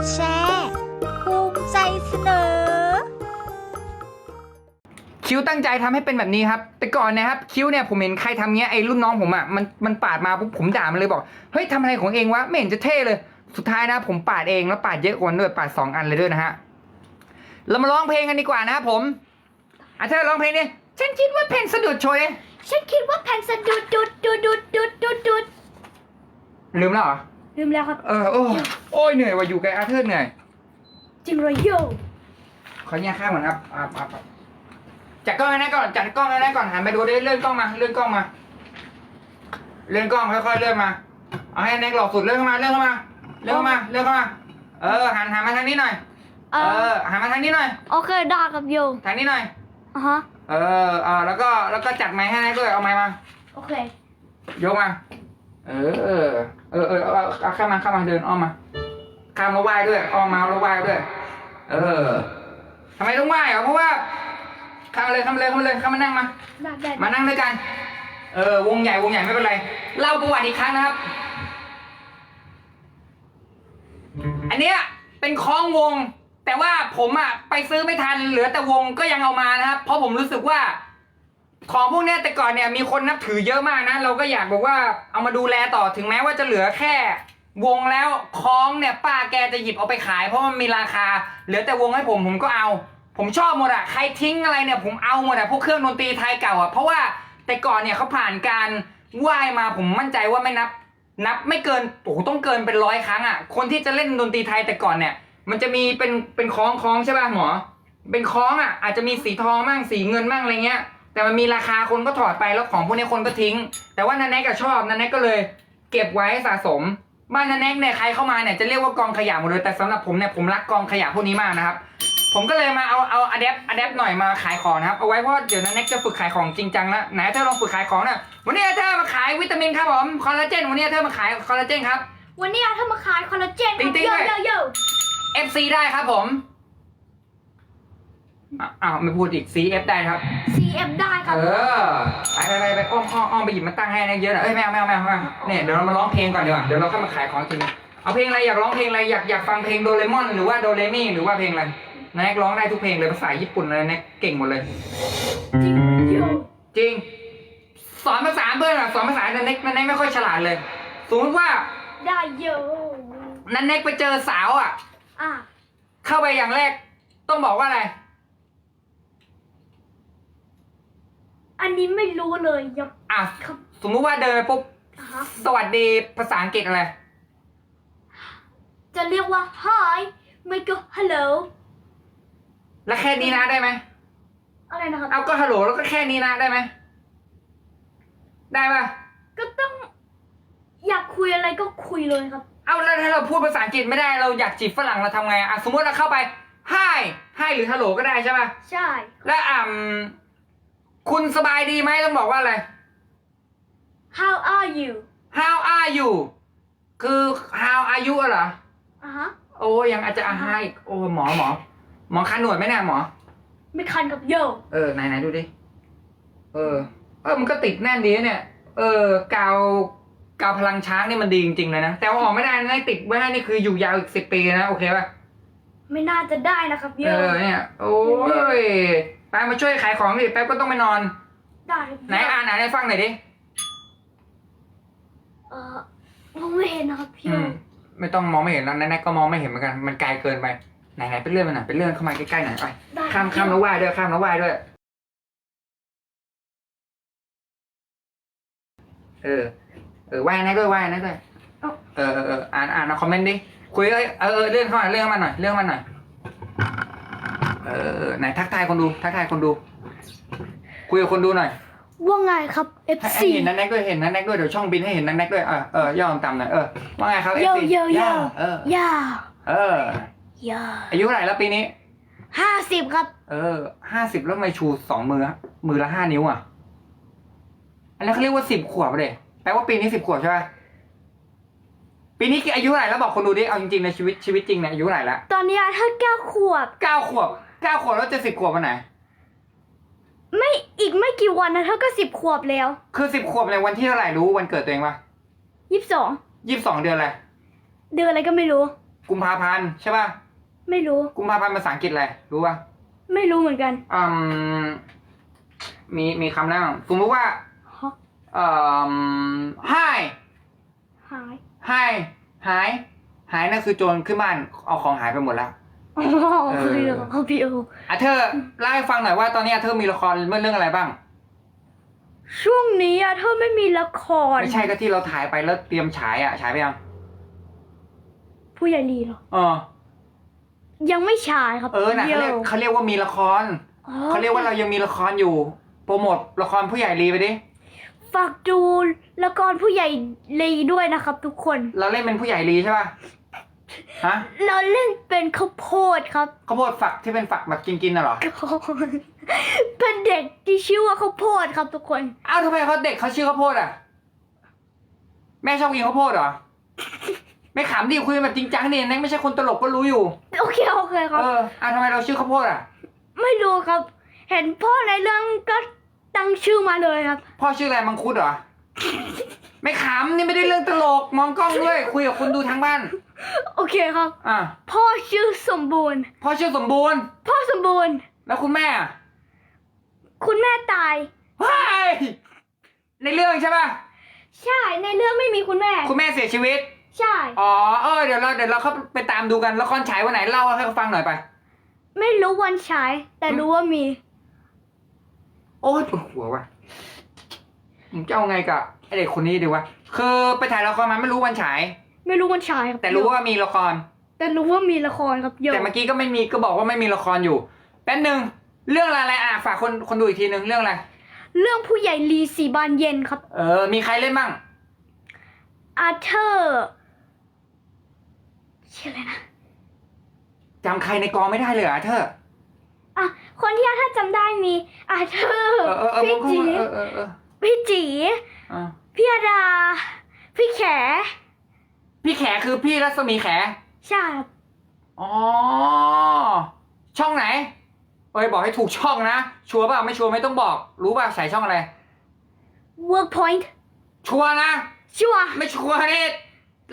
ดแชร์ภูมิใจเสนอ คิ้วตั้งใจทำให้เป็นแบบนี้ครับ แต่ก่อนนะครับ คิ้วเนี่ยผมเห็นใครทำเงี้ยไอ้รุ่นน้องผมอะมันมันปาดมาปุ๊บผมด่ามันเลยบอกเฮ้ยทำอะไรของเองวะไม่เห็นจะเท่เลย สุดท้ายนะ ผมปาดเองแล้วปาดเยอะกว่าด้วยปาดสองอันเลยด้วยนะฮะเรามาร้องเพลงกันดีกว่านะครับผมอะเธอร้องเพลงนี้ฉันคิดว่าเพลงสะดุดโชยฉันคิดว่าแผ่นสะดุดดุดดุดดุดดุดดุดดุดลืมแล้วเหรอ ลืมแล้วครับ เออโอ้โอ้ยเหนื่อยว่ะอยู่กับอาเธอร์เหนื่อย จริงเลยโยขอแยกข้างก่อนครับอ่าอ่าอ่าจัดกล้องให้แน่ก่อนจัดกล้องให้แน่ก่อนหันไปดูดิเลื่อนกล้องมาเลื่อนกล้องมา เลื่อนกล้องค่อยๆเลื่อนมา เอาให้แน็กหลอกสุดเลื่อนเข้ามาเลื่อนเข้ามาเลื่อนเข้ามาเลื่อนเข้ามา เออหันหันมาทางนี้หน่อย เอเอออหันมาทางนี้หน่อย โอเคได้ครับโยทางนี้หน่อย อะฮะเออเออแล้วก็แล้วก็จัดไม้ให้แน็กด้วยเอาไม้มา โอเค ยกมา เออ เออเออเออเอาเอาข้ามมาข้ามมาเดินอ้อมมาข้ามมาไหว้ด้วยอ้อมมาแล้วไหว้ด้วย เออทำไมต้องไหว้เหรอเพราะว่าข้ามมาเลยข้ามมาเลยข้ามมาเลยข้ามมานั่งมาได้ได้มานั่งด้วยกัน เออ วงใหญ่วงใหญ่ไม่เป็นไร เล่าประวัติอีกครั้งนะครับ อันเนี้ยเป็นคล้องวง แต่ว่าผมอะไปซื้อไม่ทัน เหลือแต่วงก็ยังเอามานะครับ เพราะผมรู้สึกว่า ของพวกเนี้ยแต่ก่อนเนี่ยมีคนนับถือเยอะมากนะ เราก็อยากบอกว่าเอามาดูแลต่อถึงแม้ว่าจะเหลือแค่ วงแล้วคล้องเนี่ยป้าแกจะหยิบเอาไปขาย เพราะมันมีราคา เหลือแต่วงให้ผมผมก็เอา ผมชอบหมดอะใครทิ้งอะไรเนี่ยผมเอาหมดอะพวกเครื่องดนตรีไทยเก่าอะเพราะว่าแต่ก่อนเนี่ยเขาผ่านการไหว้มาผมมั่นใจว่าไม่นับ นับไม่เกินโอ้โหต้องเกินเป็นร้อยครั้งอะคนที่จะเล่นดนตรีไทยแต่ก่อนเนี่ย มันจะมีเป็นเป็นคล้องคล้องใช่ป่ะหมอ เป็นคล้องอะอาจจะมีสีทองมั่งสีเงินมั่งอะไรเงี้ย แต่มันมีราคาคนก็ถอดไปแล้วของพวกนี้คนก็ทิ้ง แต่ว่านันแนกก็ชอบนันแนกก็เลย เก็บไว้สะสม บ้านนันแนกเนี่ยใครเข้ามาเนี่ยจะเรียกว่ากองขยะหมดเลยแต่สำหรับผมเนี่ยผมรักกองขยะพวกนี้มากนะครับผมก็เลยมาเอาเอาอะแดปอะแดปหน่อยมาขายของนะครับเอาไว้เพราะเดี๋ยวนันแนกจะฝึกขายของจริงจังแล้วไหนเธอลองฝึกขายของหน่อยวันนี้เธอมาขายวิตามินครับผมคอลลาเจนวันนี้เธอมาขายคอลลาเจนครับวันนี้ถ้ามาขายคอลลาเจนคติ๊รับงติ๊งโยด้วยโยโย FC ได้ครับผมอะอ้าวไม่พูดอีก CF ได้ครับ CF ได้ครับ เออไปไปไปไปอ้อมอ้อมอ้อมไปหยิบมาตั้งให้นะเยอะหน่อยเอ้ยไม่เอาไม่เอาไม่เอาไม่เอาเนี่ยเดี๋ยวเรามาร้องเพลงก่อนดีกว่าเดี๋ยวเราค่อยมาขายของจริงเอาเพลงอะไรอยากร้องเพลงอะไรอยากอยากฟังเพลงโดเรมอนหรือว่าโดเรมี่หรือว่าเพลงอะไรนายร้องได้ทุกเพลงเลยภาษาญี่ปุ่นเลยนะเก่งหมดเลย จริงโยจริง สอนภาษาเพื่อนอะสอนภาษานันเน็กนันเน็กไม่ค่อยฉลาดเลยสมมติว่าได้โยนันเน็กไปเจอสาวอะ อะเข้าไปอย่างแรก ต้องบอกว่าอะไร อันนี้ไม่รู้เลยยกอะครับสมมุติว่าเดินไปปุ๊บอะฮะสวัสดีภาษาอังกฤษอะไร จะเรียกว่า hi ไม่ก็ hello แล้วแค่นี้นะได้ไหมอะไรนะครับ เอาก็ฮัลโหลแล้วก็แค่นี้นะได้ไหมได้ปะก็ต้อง อยากคุยอะไรก็คุยเลยครับ เอาแล้วถ้าเราพูดภาษาอังกฤษไม่ได้เราอยากจีบฝรั่งเราทำไงอะสมมติเราเข้าไป hi hi หรือฮัลโหลก็ได้ใช่ปะใช่ แล้วอ่า คุณสบายดีไหมต้องบอกว่าอะไร how are you how are you คือ how are you อะเหรอ อะฮะ โอ้ยังอาจจะอาหาอีกโอ้หมอหมอ หมอคันหนวดไหมเนี่ยหมอ ไม่คันกับโยเออไหนไหนดูดิ เออ เออมันก็ติดแน่นดีนะเนี่ย เออกาวกาวพลังช้างนี่มันดีจริงๆเลยนะ แต่ว่าออกไม่ได้นะติดไว้ให้นี่คืออยู่ยาวอีกสิบปีนะ โอเคป่ะ ไม่น่าจะได้นะครับโยเออเนี่ย โอ้ย ไปมาช่วยขายของดิแป๊บก็ต้องไปนอน ได้ครับไหนอ่านอ่านให้ฟังหน่อยดิเออมองไม่เห็นนะครับพี่อืมไม่ต้องมองไม่เห็นแล้วแน่ๆก็มองไม่เห็นเหมือนกัน มันไกลเกินไป ไหนไหนไปเลื่อนมันหน่อยไปเลื่อนเข้ามาใกล้ๆหน่อยไปได้ข้ามข้ามแล้วไหว้ด้วยข้ามแล้วไหว้ด้วย เออ เออไหว้นะด้วยไหว้นะด้วยเออเออเอออ่านอ่านมาคอมเมนต์ดิ คุยเอ้ยเออเออเลื่อนเข้ามาเลื่อนเข้ามาหน่อยเลื่อนเข้ามาหน่อย เออเออไหนทักทายคนดูทักทายคนดู คุยกับคนดูหน่อยว่าไงครับ ให้ FC ให้เห็นนันแนกด้วยเห็นนันแนกด้วยเดี๋ยวช่องบินให้เห็นนันแนกด้วยเออเออย่อต่ำๆหน่อยเออว่าไงครับโย FC โยโยย่าเออย่าเออย่าอายุเท่าไหร่แล้วปีนี้ ห้าสิบครับ เออห้าสิบแล้วทำไม่ชูสองมืออะมือละห้านิ้วอะ อันนั้นเขาเรียกว่าสิบขวบเลยแปลว่าปีนี้สิบขวบใช่ไหมปีนี้อายุเท่าไหร่แล้วบอกคนดูดิเอาจริงๆในชีวิตชีวิตจริงเนี่ยอายุเท่าไหร่ละตอนนี้ถ้าเก้าขวบเก้าขวบ เก้าขวบแล้วจะสิบขวบวันไหน ไม่อีกไม่กี่วันนะเท่าก็สิบขวบแล้วคือสิบขวบในวันที่เท่าไหร่รู้วันเกิดตัวเองปะยี่สิบสองยี่สิบสองเดือนอะไรเดือนอะไรก็ไม่รู้ กุมภาพันธ์ใช่ป่ะไม่รู้ กุมภาพันธ์ภาษาอังกฤษอะไรรู้ป่ะไม่รู้เหมือนกัน อืมมีมีคำนั้นสมมติว่าฮะ เอ่อ hi หาย hi หายหายนั่นคือโจรขึ้นบ้านเอาของหายไปหมดแล้ว อ๋อเออพี่โอพี่โออะเธอเล่าให้ฟังหน่อยว่าตอนนี้อะเธอมีละครเรื่องอะไรบ้าง ช่วงนี้อะเธอไม่มีละคร ไม่ใช่ก็ที่เราถ่ายไปแล้วเตรียมฉายอะฉายไปยังผู้ใหญ่ลีเหรอ เออยังไม่ฉายครับเออน่ะเขาเรียกดี๋วเขาเรียกว่ามีละครอ๋อเขาเรียกว่าเรายังมีละครอยู่ โปรโมทละครผู้ใหญ่รีไปดิฝากดูละครผู้ใหญ่ลีด้วยนะครับ ทุกคน เราเล่นเป็นผู้ใหญ่รีใช่ป่ะ ฮะเราเล่นเป็นข้าวโพดครับข้าวโพดฝักที่เป็นฝักแบบกินๆน่ะเหรอ เป็นเด็กที่ชื่อว่าข้าวโพดครับทุกคนอ้าวทำไมเขาเด็กเขาชื่อข้าวโพดอะ แม่ชอบกินข้าวโพดเหรอ ไม่ขำดิคุยแบบจริงจังดินั่นไม่ใช่คนตลกก็รู้อยู่ โอเคโอเคครับ เอออ้าวทำไมเราชื่อข้าวโพดอะ ไม่รู้ครับ เห็นพ่อในเรื่องก็ตั้งชื่อมาเลยครับ พ่อชื่ออะไรมังคุดเหรอ ไม่ขำนี่ไม่ได้เรื่องตลก มองกล้องด้วย คุยกับคนดูทางบ้าน โอเคครับ อะพ่อชื่อสมบูรณ์ พ่อชื่อสมบูรณ์ พ่อสมบูรณ์ แล้วคุณแม่อะคุณแม่ตาย เฮ้ยในเรื่องใช่ป่ะ ใช่ในเรื่องไม่มีคุณแม่ คุณแม่เสียชีวิต ใช่ อ๋อเออเดี๋ยวเราเดี๋ยวเราเข้าไปตามดูกันละครฉายวันไหนเล่าให้เขาฟังหน่อยไป ไม่รู้วันฉาย แต่รู้ว่ามี โอ้ยปวดหัวว่ะผมจะเอาไงกับ ไอเด็กคนนี้ดีวะ คือไปถ่ายละครมาไม่รู้วันฉาย ไม่รู้วันฉายครับแต่รู้ว่ามีละคร แต่รู้ว่ามีละครครับเยอะแต่เมื่อกี้ก็ไม่มีก็บอกว่าไม่มีละครอยู่แป๊บหนึ่งเรื่องอะไรอะฝากคนคนดูอีกทีหนึ่งเรื่องอะไร เรื่องผู้ใหญ่ลีสีบานเย็นครับ เออ มีใครเล่นบ้างอาเธอร์ชื่ออะไรนะจำใครในกองไม่ได้เลยเหรอะเธออะคนที่อาเธอร์จำได้มีอาเธอร์เออเออเออพี่มึงเข้าจีมาเออเออเออ พี่จีอะพี่อาดา พี่แข พี่แขคือพี่รัศมีแข ใช่ครับอ๋อ ช่องไหน เอ้ยบอกให้ถูกช่องนะ ชัวร์เปล่าไม่ชัวร์ไม่ต้องบอก รู้ป่ะใส่ช่องอะไร Workpoint ชัวร์นะ ชัวร์ไม่ชัวร์นี่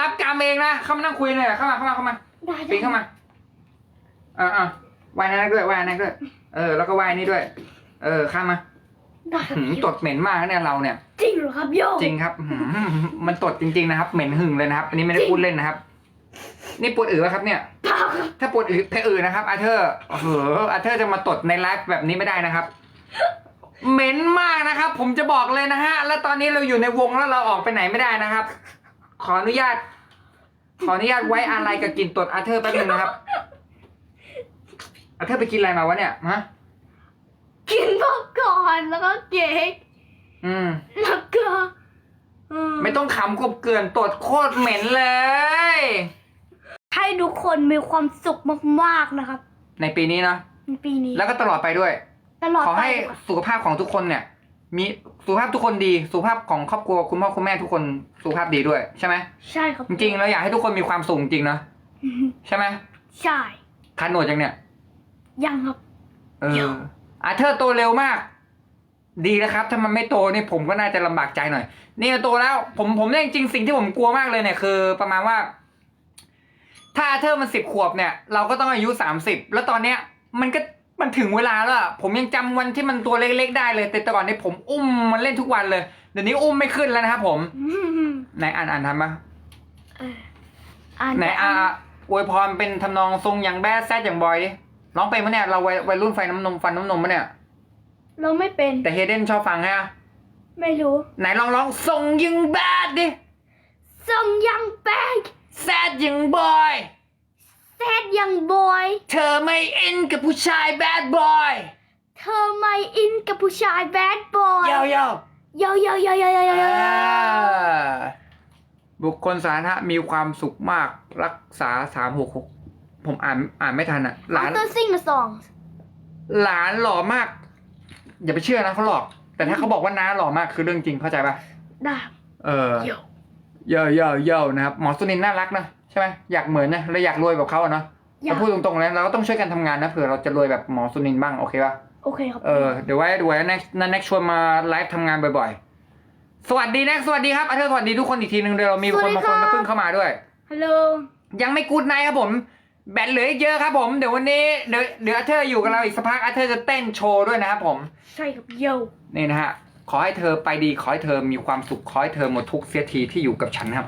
รับกรรมเองนะ เข้ามานั่งคุยเลยเข้ามาเข้ามาเข้ามาได้ปีนเข้ามาอ่าอ่าวายนั่นด้วยวายนั่นด้วย เออ แล้วก็วายนี่ด้วย เออ ข้ามมา ได้ครับหืมตดเหม็นมากนะเนี่ยเราเนี่ย จริงเหรอครับโยจริงครับหืมมันตดจริง ๆ นะครับ เหม็นหึงเลยนะครับ อันนี้ไม่ได้พูดเล่นนะครับ นี่ปวดอือครับเนี่ย เปล่าครับถ้าปวดอือแพ้อือนะครับอาเธอร์โอ้โหอาเธอร์จะมาตดในไลฟ์แบบนี้ไม่ได้นะครับ เหม็นมากนะครับ ผมจะบอกเลยนะฮะ แล้วตอนนี้เราอยู่ในวงแล้วเราออกไปไหนไม่ได้นะครับ ขออนุญาต ขออนุญาตไว้อะไรกับกลินตดอาเธอร์แป๊บนึงนะครับอาเธอร์ไปกินอะไรมาวะเนี่ยฮะ กินป๊อปก่อนแล้วก็เค้กอืม แล้วก็อืไม่ต้องขำกบเกลื่อนตดโคตรเหม็นเลย ให้ทุกคนมีความสุขมากๆนะครับ ในปีนี้เนาะในปีนี้แล้วก็ตลอดไปด้วย ตลอดขอไปให้สุขภาพของทุกคนเนี่ย มีสุขภาพทุกคนดี สุขภาพของครอบครัวคุณพ่อคุณแม่ทุกคนสุขภาพดีด้วยใช่ไหมใช่ครับจริงๆเราอยากให้ทุกคนมีความสุขจริงๆนะใช่ไหมใช่คันหนวดยังเนี่ย ยังครับ เอเดี๋อยว อาเธอร์โตเร็วมาก ดีแล้วครับ ถ้ามันไม่โตนี่ผมก็น่าจะลำบากใจหน่อย นี่โตแล้ว ผมผมเนี่ยจริงๆสิ่งที่ผมกลัวมากเลยเนี่ยคือ ประมาณว่า ถ้าอาเธอร์มันสิบขวบเนี่ย เราก็ต้องอายุสามสิบแล้วตอนเนี้ย มันก็มันถึงเวลาแล้วอะผมยังจำวันที่มันตัวเล็กๆได้เลย แต่ก่อนเนี่ยผมอุ้มมันเล่นทุกวันเลยเดี๋ยวนี้อุ้มไม่ขึ้นแล้วนะครับผมอืมไหนอ่านอ่านทำปะเอออ่านไหนแต่อ่าอวยพรเป็นทำนองทรงอย่างแบดแซดอย่างบอยดิ ร้องเป็นปะเนี่ยเราวัยวัยรุ่นไฟน้ำนมฟันน้ำนมปะเนี่ย เราไม่เป็น แต่เฮเดนชอบฟังฮะไม่รู้ ไหนลองร้องทรงยังแบดดิส่งยังแบกแซดยังบอยแซดยังบอย เธอไม่อินกับผู้ชายแบดบอย เธอไม่อินกับผู้ชายแบดบอยเยาเยาโยโยโยโยโยโยโยบุคคลสาธารณะมีความสุขมากรักษาสามหกหก ผมอ่านอ่านไม่ทันอะหลาน After sing the songs หลานหล่อมาก อย่าไปเชื่อนะเขาหลอก แต่ถ้าเขาบอกว่าน้าหล่อมากคือเรื่องจริงเข้าใจปะได้ เออโยเย่เย่เย่นะครับหมอสุนินน่ารักนะใช่ไหมอยากเหมือนนะเราอยากรวยแบบเขาอะเนาะอยากเราพูดตรงๆเลยเราก็ต้องช่วยกันทำงานนะเผื่อเราจะรวยแบบหมอสุนินบ้างโอเคปะ โอเคครับ เออเดี๋ยวไว้เดี๋ยวไว้นักนันแน็กชวนมาไลฟ์ทำงานบ่อยๆ สวัสดีแน็กสวัสดีครับอาเธอร์สวัสดีทุกคนอีกทีหนึ่งเดี๋ยวเรามีคนบางคนมาเพิ่งเข้ามาด้วย ฮัลโหล ยังไม่กูดไนท์ครับผม แบตเหลืออีกเยอะครับผมเดี๋ยววันนี้เดี๋ยวเดี๋ยวอาเธอร์อยู่กับเราอีกสักพักอาเธอร์จะเต้นโชว์ด้วยนะครับผมใช่กับโยนี่นะฮะขอให้เธอไปดีขอให้เธอมีความสุขขอให้เธอหมดทุกข์เสียทีที่อยู่กับฉันนะครับ